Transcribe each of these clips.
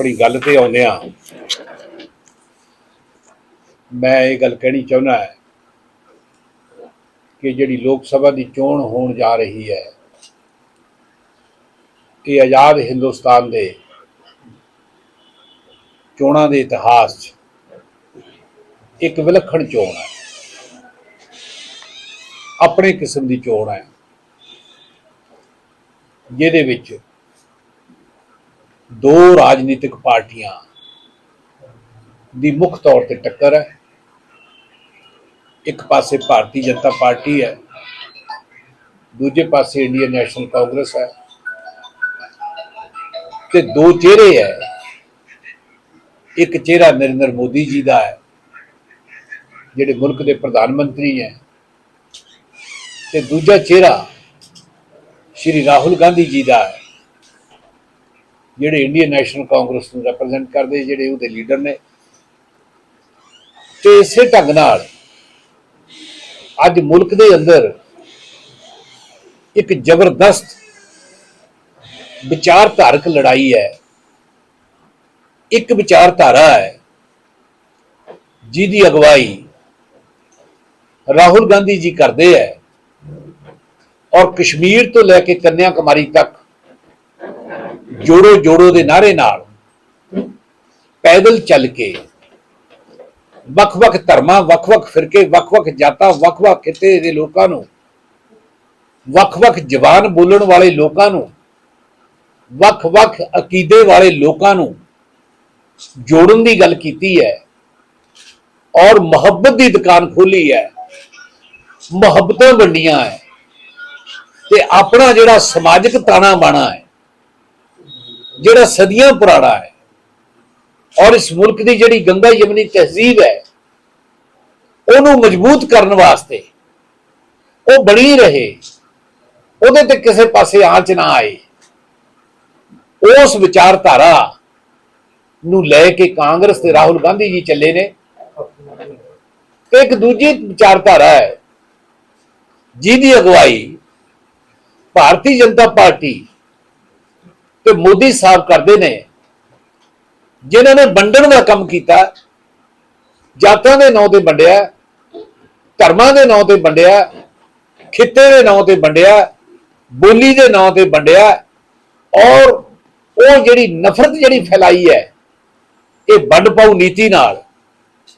ਆਪਣੀ ਗੱਲ ਤੇ ਆਉਂਦੇ ਆ ਮੈਂ ਇਹ ਗੱਲ ਕਹਿਣੀ ਚਾਹੁੰਦਾ ਹੈ ਕਿ ਜਿਹੜੀ ਲੋਕ ਸਭਾ ਦੀ ਚੋਣ ਹੋਣ ਜਾ ਰਹੀ ਹੈ, ਇਹ ਆਜ਼ਾਦ ਹਿੰਦੁਸਤਾਨ ਦੇ ਚੋਣਾਂ ਦੇ ਇਤਿਹਾਸ 'ਚ ਇੱਕ ਵਿਲੱਖਣ ਚੋਣ ਹੈ। ਆਪਣੇ ਕਿਸਮ ਦੀ ਚੋਣ ਹੈ। ਜਿਹਦੇ ਵਿੱਚ ਦੋ ਰਾਜਨੀਤਿਕ ਪਾਰਟੀਆਂ ਦੀ ਮੁੱਖ ਤੌਰ ਤੇ ਟੱਕਰ ਹੈ। ਇੱਕ ਪਾਸੇ ਭਾਰਤੀ ਜਨਤਾ ਪਾਰਟੀ ਹੈ, ਦੂਜੇ ਪਾਸੇ ਇੰਡੀਅਨ ਨੈਸ਼ਨਲ ਕਾਂਗਰਸ ਹੈ ਤੇ ਦੋ ਚਿਹਰੇ ਹੈ। ਇੱਕ ਚਿਹਰਾ ਨਰਿੰਦਰ ਮੋਦੀ ਜੀ ਦਾ ਹੈ, ਜਿਹੜੇ ਮੁਲਕ ਦੇ ਪ੍ਰਧਾਨ ਮੰਤਰੀ ਹੈ ਤੇ ਦੂਜਾ ਚਿਹਰਾ ਸ਼੍ਰੀ ਰਾਹੁਲ ਗਾਂਧੀ ਜੀ ਦਾ ਹੈ। ਜਿਹੜੇ ਇੰਡੀਅਨ ਨੈਸ਼ਨਲ ਕਾਂਗਰਸ ਨੂੰ ਰਿਪਰੈਜ਼ੈਂਟ ਕਰਦੇ, ਜਿਹੜੇ ਉਹਦੇ ਲੀਡਰ ਨੇ। ਤੇ ਇਸੇ ਢੰਗ ਨਾਲ ਅੱਜ ਮੁਲਕ ਦੇ ਅੰਦਰ ਇੱਕ ਜ਼ਬਰਦਸਤ ਵਿਚਾਰਧਾਰਕ ਲੜਾਈ ਹੈ। ਇੱਕ ਵਿਚਾਰਧਾਰਾ ਹੈ, ਜਿਹਦੀ ਅਗਵਾਈ ਰਾਹੁਲ ਗਾਂਧੀ ਜੀ ਕਰਦੇ ਹੈ ਔਰ ਕਸ਼ਮੀਰ ਤੋਂ ਲੈ ਕੇ ਕੰਨਿਆ ਕੁਮਾਰੀ ਤੱਕ ਜੋੜੋ ਜੋੜੋ ਦੇ ਨਾਰੇ ਨਾਲ ਪੈਦਲ ਚੱਲ ਕੇ ਵੱਖ-ਵੱਖ ਧਰਮਾਂ, ਵੱਖ-ਵੱਖ ਫਿਰਕੇ, ਵੱਖ-ਵੱਖ ਜਾਤਾਂ, ਵੱਖ-ਵੱਖ ਖਿੱਤੇ ਦੇ ਲੋਕਾਂ ਨੂੰ, ਵੱਖ-ਵੱਖ ਜ਼ਬਾਨ ਬੋਲਣ ਵਾਲੇ ਲੋਕਾਂ ਨੂੰ, ਵੱਖ-ਵੱਖ ਅਕੀਦੇ ਵਾਲੇ ਲੋਕਾਂ ਨੂੰ ਜੋੜਨ ਦੀ ਗੱਲ ਕੀਤੀ ਹੈ ਔਰ ਮੁਹੱਬਤ ਦੀ ਦੁਕਾਨ ਖੋਲੀ ਹੈ। ਮੁਹੱਬਤਾਂ ਵੰਡੀਆਂ ਹੈ ਤੇ ਆਪਣਾ ਜਿਹੜਾ ਸਮਾਜਿਕ ਤਾਣਾ ਬਾਣਾ ਹੈ ਜਿਹੜਾ ਸਦੀਆਂ ਪੁਰਾਣਾ ਹੈ ਔਰ ਇਸ ਮੁਲਕ ਦੀ ਜਿਹੜੀ ਗੰਗਾ ਯਮਨੀ ਤਹਿਜ਼ੀਬ ਹੈ, ਉਹਨੂੰ ਮਜ਼ਬੂਤ ਕਰਨ ਵਾਸਤੇ ਉਹ ਬਣੀ ਰਹੇ, ਉਹਦੇ ਤੇ ਕਿਸੇ ਪਾਸੇ ਆਂਚ ਨਾ ਆਏ, ਉਸ ਵਿਚਾਰਧਾਰਾ ਨੂੰ ਲੈ ਕੇ ਕਾਂਗਰਸ ਤੇ ਰਾਹੁਲ ਗਾਂਧੀ ਜੀ ਚੱਲੇ ਨੇ। ਤੇ ਇੱਕ ਦੂਜੀ ਵਿਚਾਰਧਾਰਾ ਹੈ, ਜਿਹਦੀ ਅਗਵਾਈ ਭਾਰਤੀ ਜਨਤਾ ਪਾਰਟੀ ਤੇ ਮੋਦੀ ਸਾਹਿਬ ਕਰਦੇ ਨੇ ਜਿਨ੍ਹਾਂ ਨੇ ਵੰਡਣ ਦਾ ਕੰਮ ਕੀਤਾ ਜਾਤਾਂ ਦੇ ਨਾਂ ਤੇ ਵੰਡਿਆ ਧਰਮਾਂ ਦੇ ਨਾਂ ਤੇ ਵੰਡਿਆ ਖਿੱਤੇ ਦੇ ਨਾਂ ਤੇ ਵੰਡਿਆ ਬੋਲੀ ਦੇ ਨਾਂ ਤੇ ਵੰਡਿਆ ਔਰ ਉਹ ਜਿਹੜੀ ਨਫ਼ਰਤ ਜਿਹੜੀ ਫੈਲਾਈ ਹੈ ਇਹ ਵੰਡ ਪਾਉ ਨੀਤੀ ਨਾਲ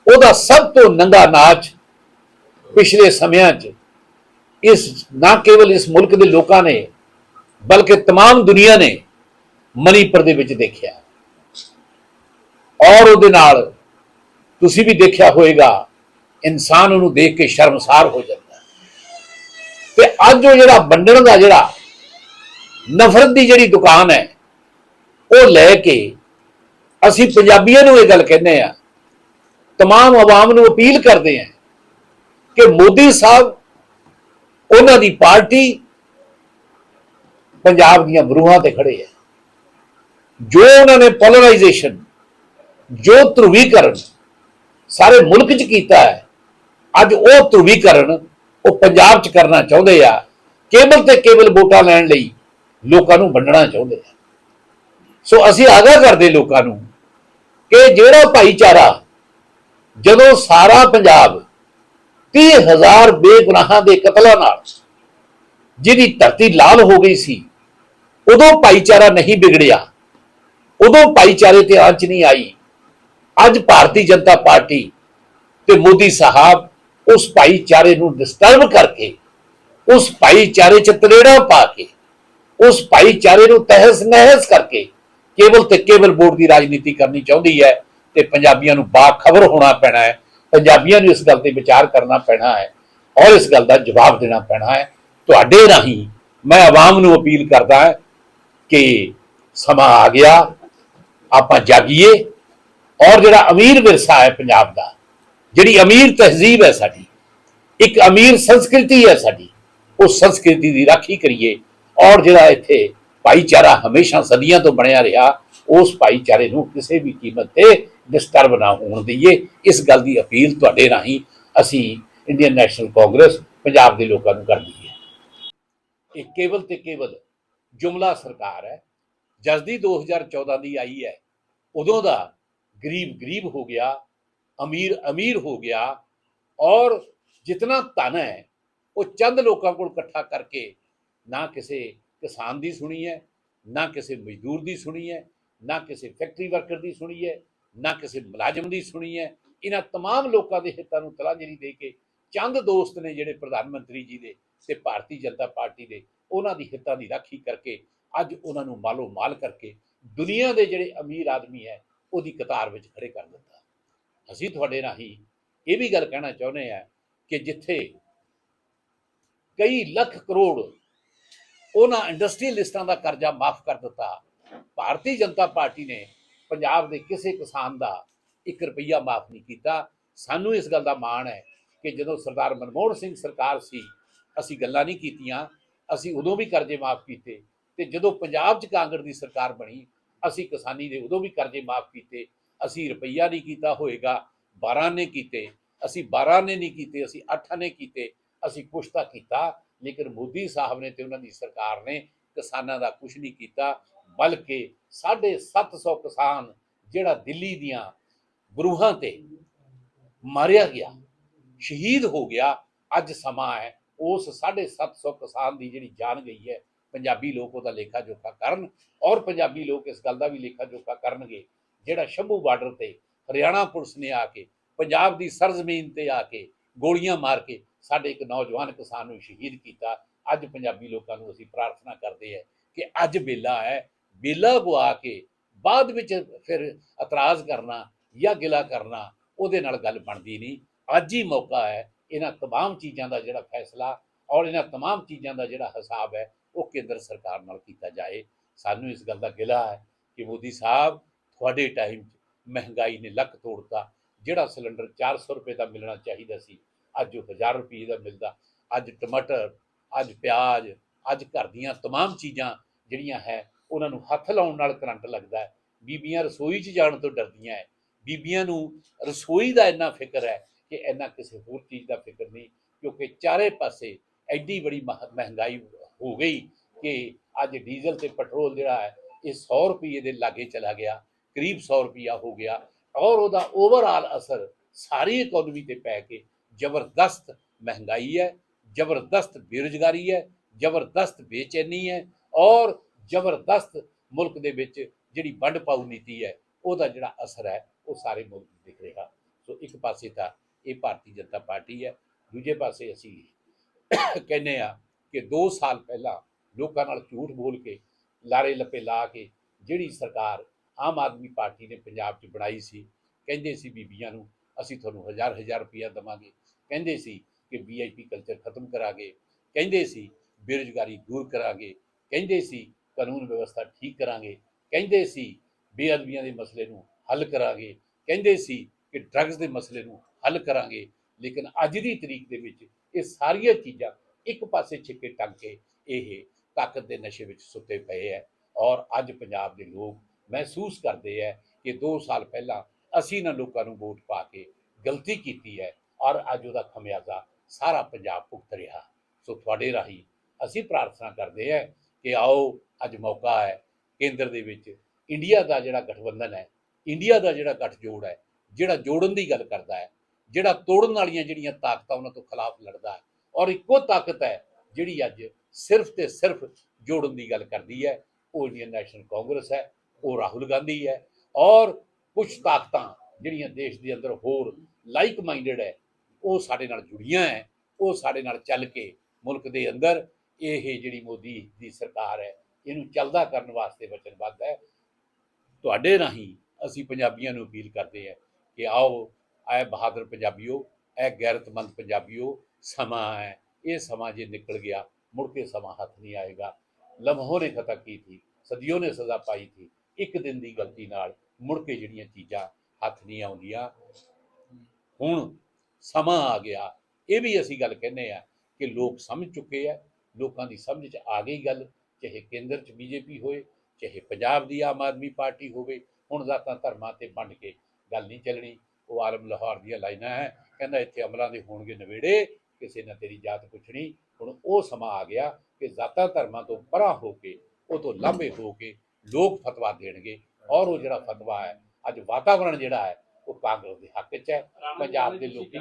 ਉਹਦਾ ਸਭ ਤੋਂ ਨੰਗਾ ਨਾਚ ਪਿਛਲੇ ਸਮਿਆਂ 'ਚ ਇਸ ਨਾ ਕੇਵਲ ਇਸ ਮੁਲਕ ਦੇ ਲੋਕਾਂ ਨੇ ਬਲਕਿ तमाम ਦੁਨੀਆ ਨੇ ਮਨੀਪੁਰ ਦੇ ਵਿੱਚ ਦੇਖਿਆ ਔਰ ਉਹਦੇ ਨਾਲ ਤੁਸੀਂ ਵੀ ਦੇਖਿਆ ਹੋਵੇਗਾ ਇਨਸਾਨ ਉਹਨੂੰ ਦੇਖ ਕੇ ਸ਼ਰਮਸਾਰ ਹੋ ਜਾਂਦਾ ਹੈ। ਤੇ ਅੱਜ ਉਹ ਜਿਹੜਾ ਵੰਡਣ ਦਾ ਜਿਹੜਾ ਨਫ਼ਰਤ ਦੀ ਜਿਹੜੀ ਦੁਕਾਨ ਹੈ ਉਹ ਲੈ ਕੇ ਅਸੀਂ ਪੰਜਾਬੀਆਂ ਨੂੰ ਇਹ ਗੱਲ ਕਹਿੰਦੇ ਆ तमाम ਆਵਾਮ ਨੂੰ ਅਪੀਲ ਕਰਦੇ ਆ ਕਿ ਮੋਦੀ ਸਾਹਿਬ ਉਹਨਾਂ ਦੀ ਪਾਰਟੀ ਪੰਜਾਬ ਦੀਆਂ ਬਰੂਹਾਂ ਤੇ ਖੜੇ ਹੈ ਜੋ ਉਹਨਾਂ ਨੇ ਪੋਲਰਾਈਜੇਸ਼ਨ ਜੋ ਧਰੁਵੀਕਰਨ ਸਾਰੇ ਮੁਲਕ 'ਚ ਕੀਤਾ ਹੈ, ਅੱਜ ਉਹ ਧਰੁਵੀਕਰਨ ਉਹ ਪੰਜਾਬ 'ਚ ਕਰਨਾ ਚਾਹੁੰਦੇ ਆ ਕੇਵਲ ਤੇ ਕੇਵਲ ਵੋਟਾਂ ਲੈਣ ਲਈ ਲੋਕਾਂ ਨੂੰ ਵੰਡਣਾ ਚਾਹੁੰਦੇ ਆ। ਸੋ ਅਸੀਂ ਆਗਾਹ ਕਰਦੇ ਲੋਕਾਂ ਨੂੰ ਕਿ ਜਿਹੜਾ ਭਾਈਚਾਰਾ ਜਦੋਂ ਸਾਰਾ ਪੰਜਾਬ 30000 ਬੇਗੁਨਾਹਾਂ ਦੇ ਕਤਲਾਂ ਨਾਲ ਜਿਹਦੀ ਧਰਤੀ ਲਾਲ ਹੋ ਗਈ ਸੀ, ਉਦੋਂ ਭਾਈਚਾਰਾ ਨਹੀਂ ਵਿਗੜਿਆ। ਉਦੋਂ ਭਾਈਚਾਰੇ ਤੇ ਆਂਚ ਨਹੀਂ ਆਈ। ਅੱਜ ਭਾਰਤੀ ਜਨਤਾ ਪਾਰਟੀ ਤੇ ਮੋਦੀ ਸਾਹਿਬ ਉਸ ਭਾਈਚਾਰੇ ਨੂੰ ਡਿਸਟਰਬ ਕਰਕੇ, ਉਸ ਭਾਈਚਾਰੇ ਚ ਤਲੇੜਾ ਪਾ ਕੇ, ਉਸ ਭਾਈਚਾਰੇ ਨੂੰ ਤਹਿਸ ਨਹਿਸ ਕਰਕੇ ਕੇਵਲ ਤੇ ਕੇਵਲ ਵੋਟ ਦੀ ਰਾਜਨੀਤੀ ਕਰਨੀ ਚਾਹੁੰਦੀ ਹੈ ਤੇ ਪੰਜਾਬੀਆਂ ਨੂੰ ਬਾਖਬਰ ਹੋਣਾ ਪੈਣਾ ਹੈ, ਪੰਜਾਬੀਆਂ ਨੂੰ ਇਸ ਗੱਲ ਤੇ ਵਿਚਾਰ ਕਰਨਾ ਪੈਣਾ ਹੈ ਔਰ ਇਸ ਗੱਲ ਦਾ ਜਵਾਬ ਦੇਣਾ ਪੈਣਾ ਹੈ। ਤੁਹਾਡੇ ਰਾਹੀਂ ਮੈਂ ਆਵਾਮ ਨੂੰ ਅਪੀਲ ਕਰਦਾ ਕਿ ਸਮਾਂ ਆ ਗਿਆ। ਆਪਾਂ ਜਾਗੀਏ। ਔਰ ਜਿਹੜਾ ਅਮੀਰ ਵਿਰਸਾ ਹੈ ਪੰਜਾਬ ਦਾ, ਜਿਹੜੀ ਅਮੀਰ ਤਹਿਜ਼ੀਬ ਹੈ ਸਾਡੀ, ਇੱਕ ਅਮੀਰ ਸੰਸਕ੍ਰਿਤੀ ਹੈ ਸਾਡੀ ਉਸ ਸੰਸਕ੍ਰਿਤੀ ਦੀ ਰਾਖੀ ਕਰੀਏ। ਔਰ ਜਿਹੜਾ ਇੱਥੇ ਭਾਈਚਾਰਾ ਹਮੇਸ਼ਾ ਸਦੀਆਂ ਤੋਂ ਬਣਿਆ ਰਿਹਾ, ਉਸ ਭਾਈਚਾਰੇ ਨੂੰ ਕਿਸੇ ਵੀ ਕੀਮਤ ਤੇ ਡਿਸਟਰਬ ਨਾ ਹੋਣ ਦਈਏ। ਇਸ ਗੱਲ ਦੀ ਅਪੀਲ ਤੁਹਾਡੇ ਰਾਹੀਂ ਅਸੀਂ ਇੰਡੀਅਨ ਨੈਸ਼ਨਲ ਕਾਂਗਰਸ ਪੰਜਾਬ ਦੇ ਲੋਕਾਂ ਨੂੰ ਕਰਦੀ ਹੈ। ਇਹ ਕੇਵਲ ਤੇ ਕੇਵਲ ਜੁਮਲਾ ਸਰਕਾਰ ਹੈ। ਜਸਦੀ 2014 ਦੀ ਆਈ ਹੈ ਉਦੋਂ ਦਾ ਗਰੀਬ ਗਰੀਬ ਹੋ ਗਿਆ ਅਮੀਰ ਅਮੀਰ ਹੋ ਗਿਆ ਔਰ ਜਿਤਨਾ ਧਨ ਹੈ ਉਹ ਚੰਦ ਲੋਕਾਂ ਕੋਲ ਇਕੱਠਾ ਕਰਕੇ ਨਾ ਕਿਸੇ ਕਿਸਾਨ ਦੀ ਸੁਣੀ ਹੈ ਨਾ ਕਿਸੇ ਮਜ਼ਦੂਰ ਦੀ ਸੁਣੀ ਹੈ ਨਾ ਕਿਸੇ ਫੈਕਟਰੀ ਵਰਕਰ ਦੀ ਸੁਣੀ ਹੈ ਨਾ ਕਿਸੇ ਮੁਲਾਜ਼ਮ ਦੀ ਸੁਣੀ ਹੈ ਇਹਨਾਂ तमाम ਲੋਕਾਂ ਦੇ ਹਿੱਤਾਂ ਨੂੰ ਤਲਾਂਜਲੀ ਦੇ ਕੇ ਚੰਦ ਦੋਸਤ ਨੇ ਜਿਹੜੇ ਪ੍ਰਧਾਨ ਮੰਤਰੀ ਜੀ ਦੇ ਤੇ ਭਾਰਤੀ ਜਨਤਾ ਪਾਰਟੀ ਦੇ ਉਹਨਾਂ ਦੀ ਹਿੱਤਾਂ ਦੀ ਰਾਖੀ ਕਰਕੇ ਅੱਜ ਉਹਨਾਂ ਨੂੰ ਮਾਲੋ ਮਾਲ ਕਰਕੇ ਦੁਨੀਆ ਦੇ ਜਿਹੜੇ ਅਮੀਰ ਆਦਮੀ ਹੈ, ਉਹਦੀ ਕਤਾਰ ਵਿੱਚ ਖੜੇ ਕਰ ਦਿੱਤਾ। ਅਸੀਂ ਤੁਹਾਡੇ ਰਾਹੀਂ ਇਹ ਵੀ ਗੱਲ ਕਹਿਣਾ ਚਾਹੁੰਦੇ ਆ ਕਿ ਜਿੱਥੇ ਕਈ ਲੱਖ ਕਰੋੜ ਉਹਨਾਂ ਇੰਡਸਟਰੀਅਲਿਸਟਾਂ ਦਾ ਕਰਜ਼ਾ ਮਾਫ ਕਰ ਦਿੱਤਾ, ਭਾਰਤੀ ਜਨਤਾ ਪਾਰਟੀ ਨੇ ਪੰਜਾਬ ਦੇ ਕਿਸੇ ਕਿਸਾਨ ਦਾ 1 ਰੁਪਈਆ ਮਾਫ ਨਹੀਂ ਕੀਤਾ। ਸਾਨੂੰ ਇਸ ਗੱਲ ਦਾ ਮਾਣ ਹੈ ਕਿ ਜਦੋਂ ਸਰਦਾਰ ਮਨਮੋਹਨ ਸਿੰਘ ਸਰਕਾਰ ਸੀ, ਅਸੀਂ ਗੱਲਾਂ ਨਹੀਂ ਕੀਤੀਆਂ। ਅਸੀਂ ਉਦੋਂ ਵੀ ਕਰਜ਼ੇ ਮਾਫ ਕੀਤੇ ਤੇ ਜਦੋਂ ਪੰਜਾਬ 'ਚ ਕਾਂਗਰਸ ਦੀ ਸਰਕਾਰ ਬਣੀ, ਅਸੀਂ ਕਿਸਾਨੀ ਦੇ ਉਦੋਂ ਵੀ ਕਰਜ਼ੇ ਮਾਫ ਕੀਤੇ, ਅਸੀਂ ਰੁਪਈਆ ਨਹੀਂ ਕੀਤਾ ਹੋਏਗਾ 12 ਨੇ ਕੀਤੇ, ਅਸੀਂ 12 ਨੇ ਨਹੀਂ ਕੀਤੇ, ਅਸੀਂ 8 ਨੇ ਕੀਤੇ, ਅਸੀਂ ਕੁਛ ਤਾਂ ਕੀਤਾ, ਲੇਕਿਨ ਮੋਦੀ ਸਾਹਿਬ ਨੇ ਤੇ ਉਹਨਾਂ ਦੀ ਸਰਕਾਰ ਨੇ ਕਿਸਾਨਾਂ ਦਾ ਕੁਝ ਨਹੀਂ ਕੀਤਾ, ਬਲਕਿ 750 ਕਿਸਾਨ ਜਿਹੜਾ ਦਿੱਲੀ ਦੀਆਂ ਬਰੂਹਾਂ ਤੇ ਮਾਰਿਆ ਗਿਆ, ਸ਼ਹੀਦ ਹੋ ਗਿਆ, ਅੱਜ ਸਮਾਂ ਹੈ ਉਸ 750 ਕਿਸਾਨ ਦੀ ਜਿਹੜੀ ਜਾਨ ਗਈ ਹੈ, ਪੰਜਾਬੀ ਲੋਕ ਉਹਦਾ ਲੇਖਾ ਜੋਖਾ ਕਰਨ ਔਰ ਪੰਜਾਬੀ ਲੋਕ ਇਸ ਗੱਲ ਦਾ ਵੀ ਲੇਖਾ ਜੋਖਾ ਕਰਨਗੇ, ਜਿਹੜਾ ਸ਼ੰਭੂ ਬਾਰਡਰ ਤੇ ਹਰਿਆਣਾ ਪੁਲਿਸ ਨੇ ਆ ਕੇ, ਪੰਜਾਬ ਦੀ ਸਰਜ਼ਮੀਨ ਤੇ ਆ ਕੇ ਗੋਲੀਆਂ ਮਾਰ ਕੇ ਸਾਡੇ ਇੱਕ ਨੌਜਵਾਨ ਕਿਸਾਨ ਨੂੰ ਸ਼ਹੀਦ ਕੀਤਾ। ਅੱਜ ਪੰਜਾਬੀ ਲੋਕਾਂ ਨੂੰ ਅਸੀਂ ਪ੍ਰਾਰਥਨਾ ਕਰਦੇ ਹਾਂ ਕਿ ਅੱਜ ਵੇਲਾ ਹੈ, ਵੇਲਾ ਗਵਾ ਕੇ ਬਾਅਦ ਵਿੱਚ ਫਿਰ ਇਤਰਾਜ਼ ਕਰਨਾ ਜਾਂ ਗਿਲਾ ਕਰਨਾ ਉਹਦੇ ਨਾਲ ਗੱਲ ਬਣਦੀ ਨਹੀਂ। ਅੱਜ ਹੀ ਮੌਕਾ ਹੈ ਇਹਨਾਂ तमाम ਚੀਜ਼ਾਂ ਦਾ ਜਿਹੜਾ ਫੈਸਲਾ ਔਰ ਇਹਨਾਂ तमाम ਚੀਜ਼ਾਂ ਦਾ ਜਿਹੜਾ ਹਿਸਾਬ ਹੈ ਉਹ ਕੇਂਦਰ ਸਰਕਾਰ ਨਾਲ ਕੀਤਾ ਜਾਏ ਸਾਨੂੰ ਇਸ ਗੱਲ ਦਾ ਗਿਲਾ ਹੈ ਕਿ ਮੋਦੀ ਸਾਹਿਬ ਤੁਹਾਡੇ ਟਾਈਮ 'ਚ ਮਹਿੰਗਾਈ ਨੇ ਲੱਕ ਤੋੜਤਾ ਜਿਹੜਾ ਸਿਲੰਡਰ 400 ਰੁਪਏ ਦਾ ਮਿਲਣਾ ਚਾਹੀਦਾ ਸੀ ਅੱਜ ਉਹ 1000 ਰੁਪਏ ਦਾ ਮਿਲਦਾ ਅੱਜ ਟਮਾਟਰ ਅੱਜ ਪਿਆਜ਼ ਅੱਜ ਘਰ ਦੀਆਂ तमाम ਚੀਜ਼ਾਂ ਜਿਹੜੀਆਂ ਹੈ ਉਹਨਾਂ ਨੂੰ ਹੱਥ ਲਾਉਣ ਨਾਲ ਕਰੰਟ ਲੱਗਦਾ ਹੈ ਬੀਬੀਆਂ ਰਸੋਈ 'ਚ ਜਾਣ ਤੋਂ ਡਰਦੀਆਂ ਹੈ ਬੀਬੀਆਂ ਨੂੰ ਰਸੋਈ ਦਾ ਇੰਨਾ ਫਿਕਰ ਹੈ ਕਿ ਇੰਨਾ ਕਿਸੇ ਹੋਰ ਚੀਜ਼ ਦਾ ਫਿਕਰ ਨਹੀਂ, ਕਿਉਂਕਿ ਚਾਰੇ ਪਾਸੇ ਐਡੀ ਬੜੀ ਮਹ- ਮਹਿੰਗਾਈ ਹੋ ਗਈ ਕਿ ਅੱਜ ਡੀਜ਼ਲ ਤੇ ਪੈਟਰੋਲ ਜਿਹੜਾ ਹੈ, ਇਹ 100 ਰੁਪਏ ਦੇ ਲਾਗੇ ਚਲਾ ਗਿਆ, ਕਰੀਬ 100 ਰੁਪਿਆ ਹੋ ਗਿਆ ਔਰ ਉਹਦਾ ਓਵਰਆਲ ਅਸਰ ਸਾਰੀ ਇਕਨੋਮੀ ਤੇ ਪੈ ਕੇ ਜ਼ਬਰਦਸਤ ਮਹਿੰਗਾਈ ਹੈ, ਜ਼ਬਰਦਸਤ ਬੇਰੁਜ਼ਗਾਰੀ ਹੈ, ਜ਼ਬਰਦਸਤ ਬੇਚੈਨੀ ਹੈ ਔਰ ਜ਼ਬਰਦਸਤ ਮੁਲਕ ਦੇ ਵਿੱਚ ਜਿਹੜੀ ਵੰਡ ਪਾਉ ਨੀਤੀ ਹੈ, ਉਹਦਾ ਜਿਹੜਾ ਅਸਰ ਹੈ, ਉਹ ਸਾਰੇ ਮੁਲਕ ਦਿਖ ਰਿਹਾ। ਸੋ ਇੱਕ ਪਾਸੇ ਤਾਂ ਇਹ ਭਾਰਤੀ ਜਨਤਾ ਪਾਰਟੀ ਹੈ। ਦੂਜੇ ਪਾਸੇ ਅਸੀਂ ਕਹਿੰਦੇ ਆ ਕਿ 2 ਸਾਲ ਪਹਿਲਾਂ ਲੋਕਾਂ ਨਾਲ ਝੂਠ ਬੋਲ ਕੇ, ਲਾਰੇ ਲੱਪੇ ਲਾ ਕੇ ਜਿਹੜੀ ਸਰਕਾਰ ਆਮ ਆਦਮੀ ਪਾਰਟੀ ਨੇ ਪੰਜਾਬ 'ਚ ਬਣਾਈ ਸੀ, ਕਹਿੰਦੇ ਸੀ ਬੀਬੀਆਂ ਨੂੰ, ਅਸੀਂ ਤੁਹਾਨੂੰ ਹਜ਼ਾਰ ਹਜ਼ਾਰ ਰੁਪਇਆ ਦਵਾਂਗੇ। ਕਹਿੰਦੇ ਸੀ ਕਿ ਵੀਆਈਪੀ ਕਲਚਰ ਖਤਮ ਕਰਾਂਗੇ। ਕਹਿੰਦੇ ਸੀ ਬੇਰੁਜ਼ਗਾਰੀ ਦੂਰ ਕਰਾਂਗੇ। ਕਹਿੰਦੇ ਸੀ ਕਾਨੂੰਨ ਵਿਵਸਥਾ ਠੀਕ ਕਰਾਂਗੇ। ਕਹਿੰਦੇ ਸੀ ਬੇਅਦਬੀਆਂ ਦੇ ਮਸਲੇ ਨੂੰ ਹੱਲ ਕਰਾਂਗੇ। ਕਹਿੰਦੇ ਸੀ ਕਿ ਡਰੱਗਸ ਦੇ ਮਸਲੇ ਨੂੰ ਹੱਲ ਕਰਾਂਗੇ। ਲੇਕਿਨ ਅੱਜ ਦੀ ਤਰੀਕ ਦੇ ਵਿੱਚ ਇਹ ਸਾਰੀਆਂ ਚੀਜ਼ਾਂ ਇੱਕ ਪਾਸੇ ਛਿੱਕੇ ਟੰਗ ਕੇ ਇਹ ਤਾਕਤ ਦੇ ਨਸ਼ੇ ਵਿੱਚ ਸੁੱਤੇ ਪਏ ਹੈ ਔਰ ਅੱਜ ਪੰਜਾਬ ਦੇ ਲੋਕ ਮਹਿਸੂਸ ਕਰਦੇ ਹੈ ਕਿ 2 ਸਾਲ ਪਹਿਲਾਂ ਅਸੀਂ ਇਹਨਾਂ ਲੋਕਾਂ ਨੂੰ ਵੋਟ ਪਾ ਕੇ ਗਲਤੀ ਕੀਤੀ ਹੈ ਔਰ ਅੱਜ ਉਹਦਾ ਖਮਿਆਜ਼ਾ ਸਾਰਾ ਪੰਜਾਬ ਭੁਗਤ ਰਿਹਾ। ਸੋ ਤੁਹਾਡੇ ਰਾਹੀਂ ਅਸੀਂ ਪ੍ਰਾਰਥਨਾ ਕਰਦੇ ਹਾਂ ਕਿ ਆਓ, ਅੱਜ ਮੌਕਾ ਹੈ ਕੇਂਦਰ ਦੇ ਵਿੱਚ ਇੰਡੀਆ ਦਾ ਜਿਹੜਾ ਗਠਬੰਧਨ ਹੈ ਇੰਡੀਆ ਦਾ ਜਿਹੜਾ ਗੱਠਜੋੜ ਹੈ ਜਿਹੜਾ ਜੋੜਨ ਦੀ ਗੱਲ ਕਰਦਾ ਹੈ ਜਿਹੜਾ ਤੋੜਨ ਵਾਲੀਆਂ ਜਿਹੜੀਆਂ ਤਾਕਤਾਂ ਉਹਨਾਂ ਤੋਂ ਖਿਲਾਫ ਲੜਦਾ ਹੈ। ਔਰ ਇੱਕੋ ਤਾਕਤ ਹੈ ਜਿਹੜੀ ਅੱਜ ਸਿਰਫ ਤੇ ਸਿਰਫ ਜੋੜਨ ਦੀ ਗੱਲ ਕਰਦੀ ਹੈ। ਉਹ ਇੰਡੀਅਨ ਨੈਸ਼ਨਲ ਕਾਂਗਰਸ ਹੈ, ਉਹ ਰਾਹੁਲ ਗਾਂਧੀ ਹੈ। ਔਰ ਕੁਝ ਤਾਕਤਾਂ ਜਿਹੜੀਆਂ ਦੇਸ਼ ਦੇ ਅੰਦਰ ਹੋਰ ਲਾਈਕ ਮਾਈਂਡਡ ਹੈ, ਉਹ ਸਾਡੇ ਨਾਲ ਜੁੜੀਆਂ ਹੈ, ਉਹ ਸਾਡੇ ਨਾਲ ਚੱਲ ਕੇ ਮੁਲਕ ਦੇ ਅੰਦਰ ਇਹ ਜਿਹੜੀ ਮੋਦੀ ਦੀ ਸਰਕਾਰ ਹੈ, ਇਹਨੂੰ ਚੱਲਦਾ ਕਰਨ ਵਾਸਤੇ ਵਚਨਬੱਧ ਹੈ। ਤੁਹਾਡੇ ਰਾਹੀਂ ਅਸੀਂ ਪੰਜਾਬੀਆਂ ਨੂੰ ਅਪੀਲ ਕਰਦੇ ਹਾਂ ਕਿ ਆਓ ਐ ਬਹਾਦਰ ਪੰਜਾਬੀਓ ਐ ਗੈਰਤਮੰਦ ਪੰਜਾਬੀਓ, ਸਮਾਂ ਹੈ, ਇਹ ਸਮਾਂ ਜੇ ਨਿਕਲ ਗਿਆ, ਮੁੜ ਕੇ ਸਮਾਂ ਹੱਥ ਨਹੀਂ ਆਏਗਾ। ਲਮਹੋਂ ਨੇ ਖਤਾ ਕੀ ਥੀ, ਸਦੀਆਂ ਨੇ ਸਜ਼ਾ ਪਾਈ ਥੀ, ਇੱਕ ਦਿਨ ਦੀ ਗਲਤੀ ਨਾਲ ਮੁੜ ਕੇ ਜਿਹੜੀਆਂ ਚੀਜ਼ਾਂ ਹੱਥ ਨਹੀਂ ਆਉਂਦੀਆਂ। ਹੁਣ ਸਮਾਂ ਆ ਗਿਆ, ਇਹ ਵੀ ਅਸੀਂ ਗੱਲ ਕਹਿੰਦੇ ਆ ਕਿ ਲੋਕ ਸਮਝ ਚੁੱਕੇ ਆ, ਲੋਕਾਂ ਦੀ ਸਮਝ 'ਚ ਆ ਗਈ ਗੱਲ, ਚਾਹੇ ਕੇਂਦਰ 'ਚ ਬੀਜੇਪੀ ਹੋਏ, ਚਾਹੇ ਪੰਜਾਬ ਦੀ ਆਮ ਆਦਮੀ ਪਾਰਟੀ ਹੋਵੇ, ਹੁਣ ਜ਼ਾਤਾਂ ਧਰਮਾਂ ਤੇ ਵੰਡ ਕੇ ਗੱਲ ਨਹੀਂ ਚੱਲਣੀ। ਉਹ ਆਲਮ ਲਾਹੌਰ ਦੀਆਂ ਲਾਈਨਾਂ ਹੈ। ਕਹਿੰਦਾ ਇੱਥੇ ਅਮਲਾਂ ਦੇ ਹੋਣਗੇ ਨਵੇੜੇ ਕਿਸੇ ਨੇ ਤੇਰੀ ਜਾਤ ਪੁੱਛਣੀ। ਹੁਣ ਉਹ ਸਮਾਂ ਆ ਗਿਆ ਕਿ ਜ਼ਾਤਾਂ ਧਰਮਾਂ ਤੋਂ ਪਰਾਂ ਹੋ ਕੇ ਉਹ ਤੋਂ ਲਾਂਭੇ ਹੋ ਕੇ ਲੋਕ ਫਤਵਾ ਦੇਣਗੇ। ਔਰ ਉਹ ਜਿਹੜਾ ਫਤਵਾ ਹੈ ਅੱਜ ਵਾਤਾਵਰਣ ਜਿਹੜਾ ਹੈ ਉਹ ਕਾਂਗਰਸ ਦੇ ਹੱਕ 'ਚ ਹੈ। ਪੰਜਾਬ ਦੇ ਲੋਕੀ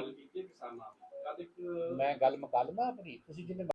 ਮੈਂ ਗੱਲ ਮੁਕਾ ਲਵਾਂ ਆਪਣੀ ਤੁਸੀਂ ਜਿੰਨੇ